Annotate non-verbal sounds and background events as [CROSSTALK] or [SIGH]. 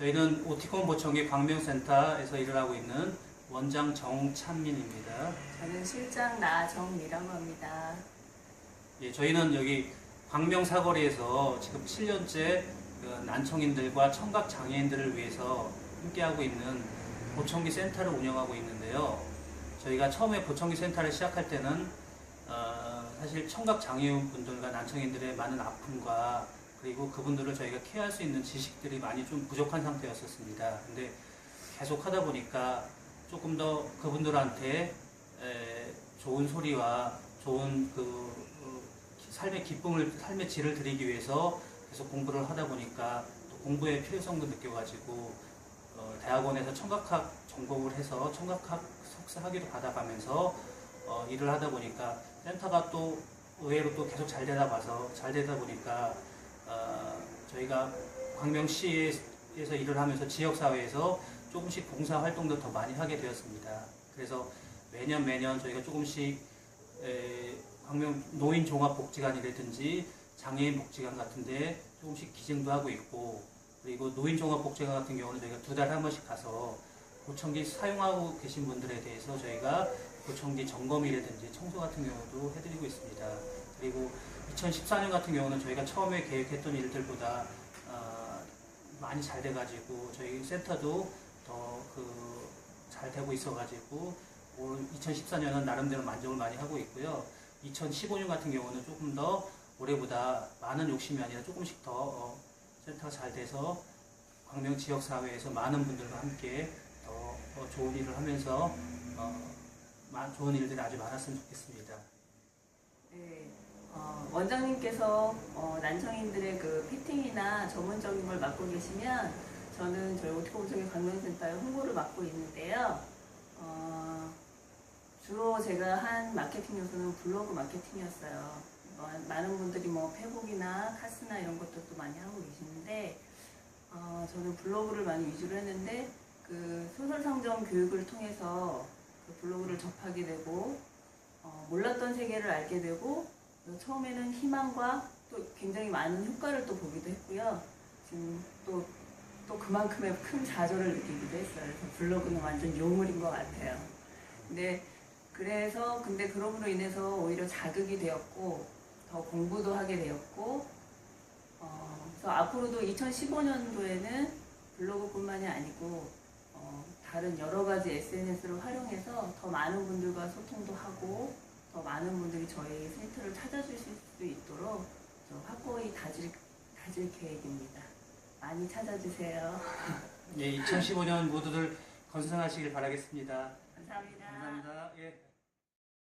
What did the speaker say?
저희는 오티콘 보청기 광명센터에서 일을 하고 있는 원장 정찬민입니다. 저는 실장 나정미라고 합니다. 예, 저희는 여기 광명 사거리에서 지금 7년째 그 난청인들과 청각 장애인들을 위해서 함께하고 있는 보청기 센터를 운영하고 있는데요. 저희가 처음에 보청기 센터를 시작할 때는 어, 사실 청각 장애인 분들과 난청인들의 많은 아픔과 그리고 그분들을 저희가 케어할 수 있는 지식들이 많이 좀 부족한 상태였었습니다. 근데 계속 하다 보니까 조금 더 그분들한테 에, 좋은 소리와 좋은 그 어, 삶의 기쁨을 삶의 질을 드리기 위해서 계속 공부를 하다 보니까 또 공부의 필요성도 느껴가지고 어, 대학원에서 청각학 전공을 해서 청각학 석사 학위도 받아가면서 어, 일을 하다 보니까 센터가 또 의외로 또 계속 잘 되다 봐서 잘 되다 보니까 어, 저희가 광명시에서 일을 하면서 지역사회에서 조금씩 봉사 활동도 더 많이 하게 되었습니다. 그래서 매년 매년 저희가 조금씩 에, 광명 노인 종합 복지관이라든지 장애인 복지관 같은데 조금씩 기증도 하고 있고 그리고 노인 종합 복지관 같은 경우는 저희가 두 달에 한 번씩 가서 보청기 사용하고 계신 분들에 대해서 저희가 보청기 점검이라든지 청소 같은 경우도 해드리고 있습니다. 그리고 2014년 같은 경우는 저희가 처음에 계획했던 일들보다 어, 많이 잘 돼가지고 저희 센터도 더 그 잘 되고 있어가지고 올 2014년은 나름대로 만족을 많이 하고 있고요. 2015년 같은 경우는 조금 더 올해보다 많은 욕심이 아니라 조금씩 더 어, 센터가 잘 돼서 광명 지역 사회에서 많은 분들과 함께 더 어, 좋은 일을 하면서 어, 마- 좋은 일들이 아주 많았으면 좋겠습니다. 네, 어, 원장님께서 어, 난청인들의 그 피팅이나 전문적인 걸 맡고 계시면 저는 저희 오티코보청기 관광센터의 홍보를 맡고 있는데요. 어, 주로 제가 한 마케팅 요소는 블로그 마케팅이었어요. 뭐, 많은 분들이 뭐 페북이나 카스나 이런 것들도 많이 하고 계시는데 어, 저는 블로그를 많이 위주로 했는데 그 소설 상점 교육을 통해서 그 블로그를 접하게 되고 어, 몰랐던 세계를 알게 되고 또 처음에는 희망과 또 굉장히 많은 효과를 또 보기도 했고요. 지금 또, 또 그만큼의 큰 좌절을 느끼기도 했어요. 그래서 블로그는 완전 요물인 것 같아요. 근데 그래서 근데 그럼으로 인해서 오히려 자극이 되었고 더 공부도 하게 되었고 어, 그래서 앞으로도 2015년도에는 블로그뿐만이 아니고 어, 다른 여러 가지 SNS를 활용해서 더 많은 분들과 소통도 하고 더 많은 분들이 저희 센터를 찾아주실 수 있도록 저 확고히 다질, 다질 계획입니다. 많이 찾아주세요. [LAUGHS] 예, 2015년 모두들 건승하시길 바라겠습니다. 감사합니다. 감사합니다. 예.